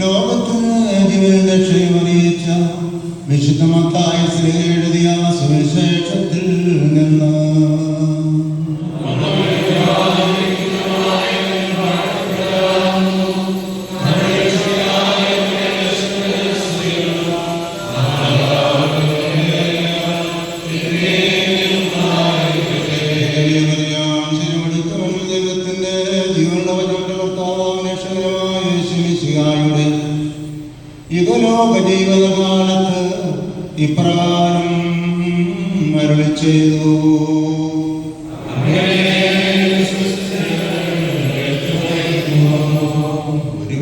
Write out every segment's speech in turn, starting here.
ലോകത്തിന് ജീവൻ രക്ഷയമറിയിച്ച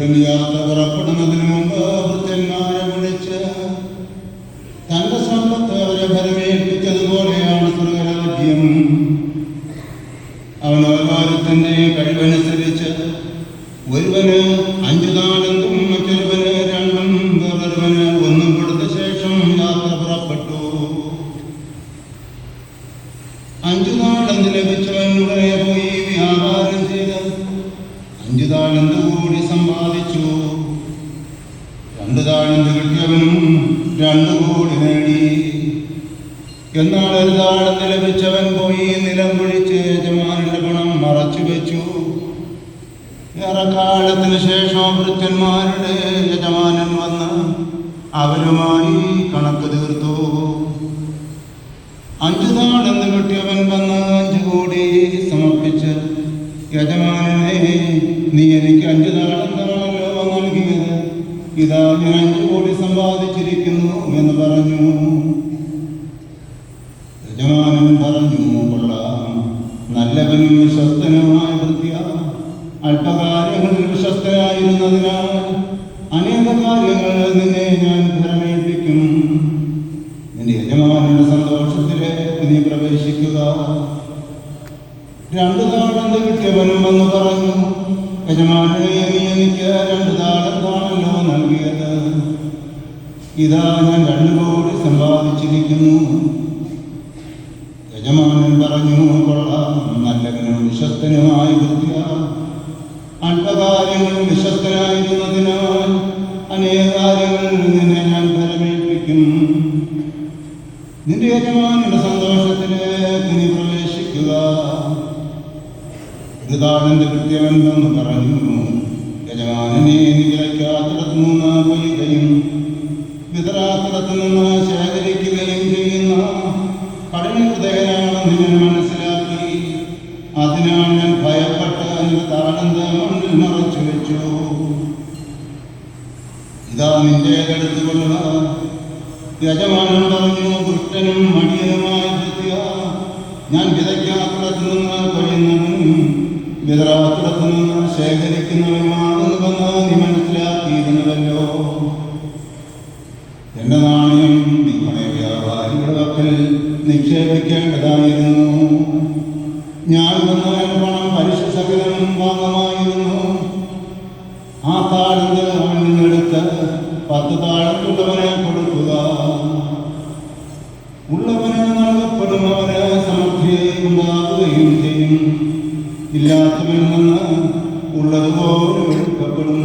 ഒരുവൻ യാത്ര തന്റെ സമ്പത്ത് അവരെ ഫലമേൽപ്പിച്ചതുപോലെയാണ് സ്വർഗരാജ്യം. അവൻ ഓരോരുത്തന്റെ കഴിവനുസരിച്ച് ഒരുവന് അഞ്ചു നാളെന്തും മറ്റൊരുവന് രണ്ടും വേറൊരുവന് ഒന്നും കൊടുത്ത ശേഷം യാത്ര പുറപ്പെട്ടു. അഞ്ചു നാളെന്ത് ലഭിച്ചവൻ ഉടനെ സമ്പാദിച്ചു രണ്ടു താഴ്ന്ന് കിട്ടിയവനും രണ്ടു കോടി നേടി. എന്നാൽ ഒരു താഴ്ന്ന് ലഭിച്ചവൻ പോയി നിലം കുഴിച്ച് യജമാനന്റെ ഗുണം മറച്ചു വെച്ചു. ഏറെക്കാലത്തിന് ശേഷം വൃത്യന്മാരുടെ യജമാനൻ വന്ന് അവരുമായി കണക്ക് തീർത്തു. അഞ്ചു നാടെന്ന് കിട്ടിയവൻ വന്ന് അഞ്ചു കോടി സമർപ്പിച്ച് യജമാനനെ ഞാൻ അഞ്ചു കോടി സമ്പാദിച്ചിരിക്കുന്നു എന്ന് പറഞ്ഞു. യജമാനൻ പറഞ്ഞു കൊള്ളാം. നല്ലവനും വിശ്വസ്തനുമായ വൃത്തിയ അല്പകാര്യങ്ങളിൽ വിശ്വസ്തനായിരുന്നതിനാൽ അനേക കാര്യങ്ങൾ നിന്നെ ഞാൻ ഫലമേൽപ്പിക്കും നിന്റെ യജമാനന്റെ സന്തോഷത്തിലേക്ക് നീ പ്രവേശിക്കുക. രണ്ടു താളന്ത് കിട്ടിയവനും എന്ന് പറഞ്ഞു യജമാനെ നീ എനിക്ക് രണ്ട് ഇതാ ഞാൻ രണ്ടു കോടി സമ്പാദിച്ചിരിക്കുന്നു. യജമാനൻ പറഞ്ഞു കൊള്ളാം നല്ലവനും വിശ്വസ്തനുമായി വൃത്തിയ. അല്പകാര്യങ്ങളും വിശ്വസ്തനായിരുന്നതിനാൽ അനേക കാര്യങ്ങളിൽ നിന്നെ ഞാൻ ഫലമേൽപ്പിക്കും. നിന്റെ യജമാനന്റെ സന്തോഷത്തിലേക്ക് നീ പ്രവേശിക്കുക. ഒരു താഴന്റെ കൃത്യമെന്തെന്ന് പറഞ്ഞു. യജമാനനെ നീ ഇതാ നിന്റെ അടുത്ത് കൊള്ളുക യജമാനൻ പറഞ്ഞു ദുഷ്ടനും മടിയനുമായി വൃത്തിയ ഞാൻ വിതയ്ക്കാത്തിടത്തു നിന്ന് കൊയ്യുന്നവനും വിതറാത്തിടത്തു നിന്ന് ശേഖരിക്കുന്നവനുമാകുന്നുവെന്ന് നീ മനസ്സിലാക്കിയിരുന്നുവല്ലോ എന്റെ നാണയം നിങ്ങളെ വ്യാപാരികളുടെ പക്കൽ നിക്ഷേപിക്കേണ്ടതായിരുന്നു. ഞാൻ വന്ന എന്റെ പണം പലിശ വാങ്ങുമായിരുന്നു. ആ താഴത്ത് അവൻ നിന്നെടുത്ത് പത്ത് താഴത്തുള്ളവനെ കൊടുക്കുക ഉള്ളവന് നൽകപ്പെടും അവന് സമൃദ്ധിയായി ഉണ്ടാകുകയും ചെയ്യും ഇല്ലാത്തവനിൽ നിന്ന് ഉള്ളതുപോലെ എടുക്കപ്പെടും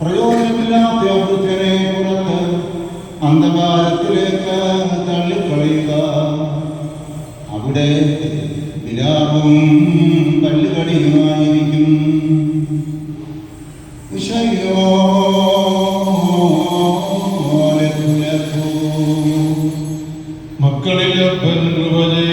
പ്രയോജനമില്ലാത്ത വൃദ്ധനെ പുറത്ത് അന്ധകാരത്തിലേക്ക് തള്ളിക്കളയുക അവിടെ വിലാപവും böyle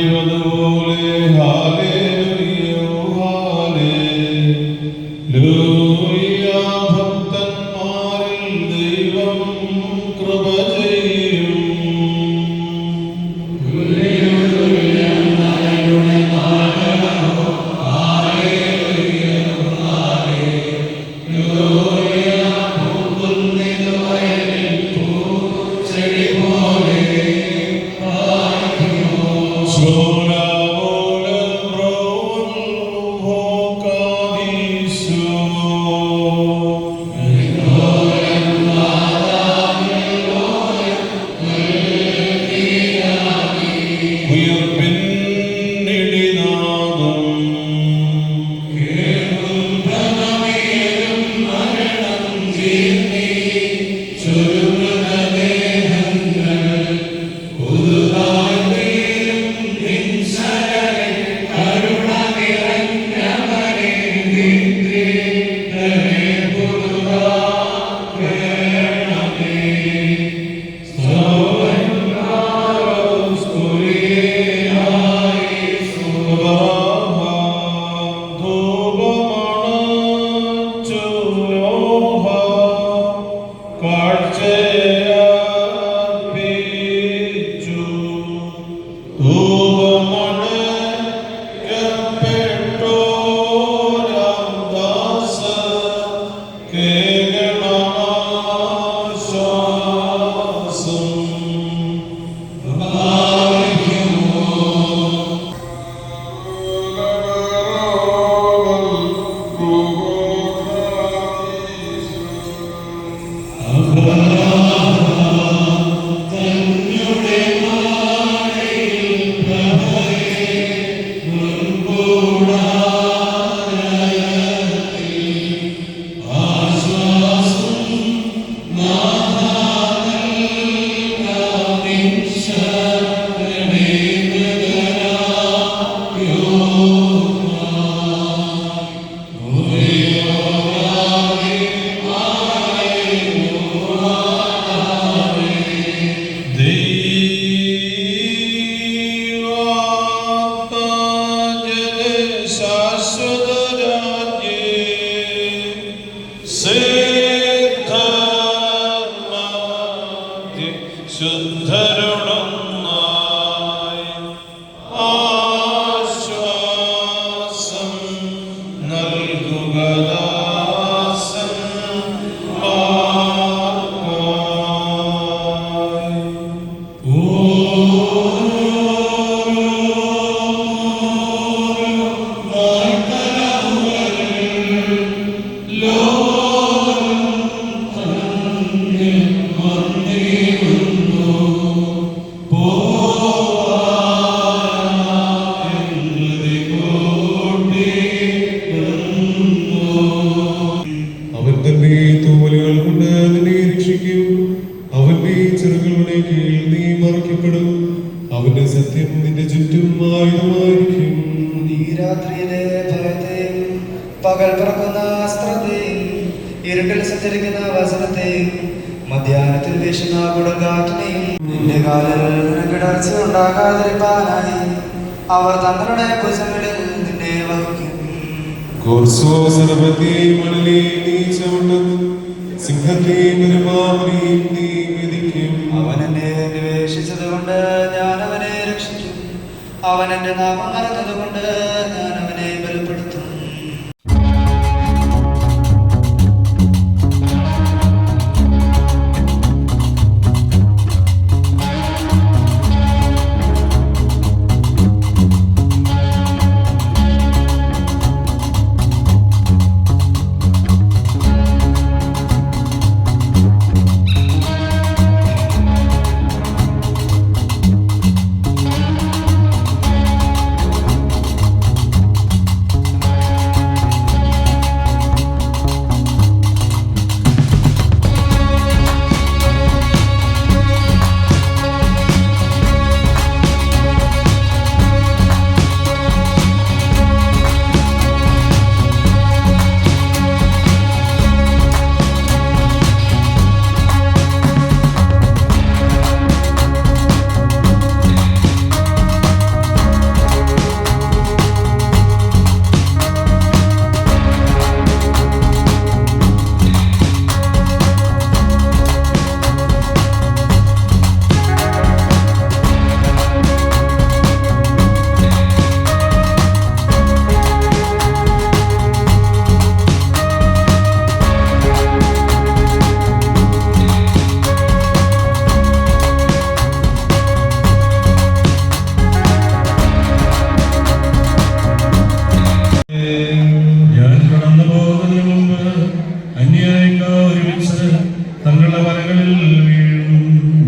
শুদ্ধ രക്ഷിക്കും അവന്റെ ചെറുകളുടെ കീഴിൽ നീ മറിക്കപ്പെടും. അവന്റെ സത്യം നിന്റെ ചുറ്റും ആയുധമായിരിക്കും. ഈ രാത്രിയിലെ ഭയത്തെയും പകൽ പറക്കുന്ന അസ്ത്രത്തെയും ഇരുട്ടിൽ സഞ്ചരിക്കുന്ന വസനത്തെയും മധ്യാഹ്നത്തിൽ വീശുന്ന കൊടുങ്കാറ്റിനെയും നിന്റെ കാലിൽ നിനക്കിടർച്ച ഉണ്ടാകാതിരിപ്പാനായി അവർ തങ്ങളുടെ ഭുജങ്ങളിൽ നിന്നെ വഹിക്കും. കോർസോ സർവതീ മണലേ നീ ചവിട്ടും സിംഹത്തെയും നീ അവൻ എന്നെ ഞാൻ അവനെ അവൻ എന്റെ നാമം അറിഞ്ഞത് ഞാൻ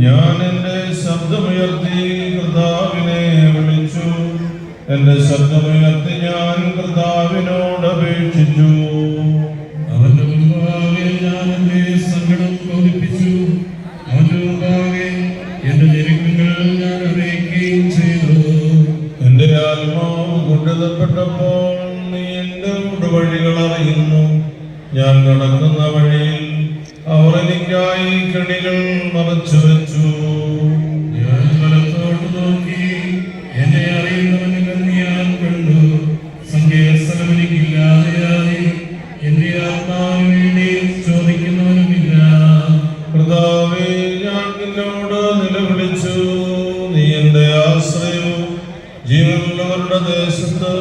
ഞാൻ എന്റെ ശബ്ദമുയർത്തി കർത്താവിനെ വിളിച്ചു. എന്റെ ശബ്ദമുയർത്തി ഞാൻ കർത്താവിനോട് അപേക്ഷിച്ചു. അവന്റെ മുമ്പാകെ ഞാൻ സങ്കടം ബോധിപ്പിച്ചു. അവന്റെ മുമ്പാകെ എന്റെ ഞെരുക്കങ്ങൾ ഞാൻ അറിയിക്കുകയും ചെയ്തു. ആത്മാവ് കൊണ്ടുതപ്പെട്ടപ്പോൾ നീ എന്റെ വഴികൾ അറിയുന്നു. ഞാൻ നടക്കുന്ന വഴിയിൽ അവർ എനിക്കായി കെണികൾ മറച്ചു നിലവിളിച്ചു. നീ എന്റെ ആശ്രയവും ജീവനുള്ളവരുടെ ദേശത്ത്